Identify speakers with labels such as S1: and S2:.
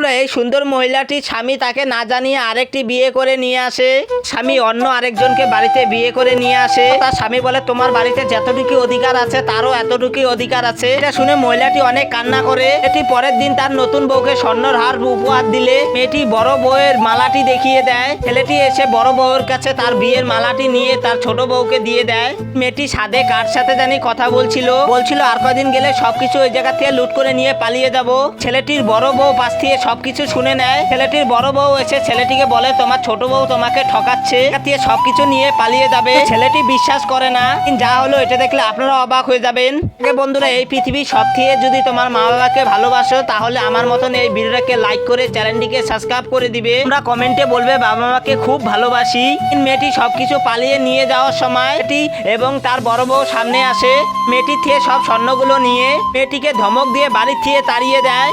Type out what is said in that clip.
S1: বন্ধুরা এই সুন্দর মহিলাটি স্বামী তাকে না জানিয়ে আরেকটি বিয়ে করে নিয়ে আসে। স্বামী অন্য আরেকজনকে বাড়িতে বিয়ে করে নিয়ে আসে। তার স্বামী বলে, তোমার বাড়িতে যতটুকু অধিকার আছে, তারও এতটুকু অধিকার আছে। এটা শুনে মহিলাটি অনেক কান্না করে। এটি পরের দিন তার নতুন বউকে স্বর্ণর হার উপহার দিলে। মেয়েটি বড় বউয়ের মালাটি দেখিয়ে দেয়। ছেলেটি এসে বড় বউয়ের কাছে তার বিয়ের মালাটি নিয়ে তার ছোট বউকে দিয়ে দেয়। মেয়েটি সাদে কার সাথে জানি কথা বলছিল। বলছিল, আর কদিন গেলে সবকিছু ওই জায়গা থেকে লুট করে নিয়ে পালিয়ে যাব। ছেলেটির বড় বউ পাশ থেকে সবকিছু শুনে নেয়। ছেলেটির বড় বউ এসে ছেলেটিকে বলে, তোমার ছোট বউ তোমাকে ঠকাচ্ছে। এখান থেকে সবকিছু নিয়ে পালিয়ে যাবে। ছেলেটি বিশ্বাস করে না। যা হলো এটা দেখলে আপনারা অবাক হয়ে যাবেন। বন্ধুরা, এই পৃথিবী সব থেকে যদি তোমার মা বাবাকে ভালোবাসো, তাহলে আমার মতন এই ভিডিওটাকে লাইক করে চ্যানেলটিকে সাবস্ক্রাইব করে দিবে। তোমরা কমেন্টে বলবে বাবা মাকে খুব ভালোবাসি। মেয়েটি সবকিছু পালিয়ে নিয়ে যাওয়ার সময় এটি এবং তার বড় বউ সামনে আসে। মেয়েটি থেকে সব স্বর্ণগুলো নিয়ে মেয়েটিকে ধমক দিয়ে বাড়ির থেকে তাড়িয়ে দেয়।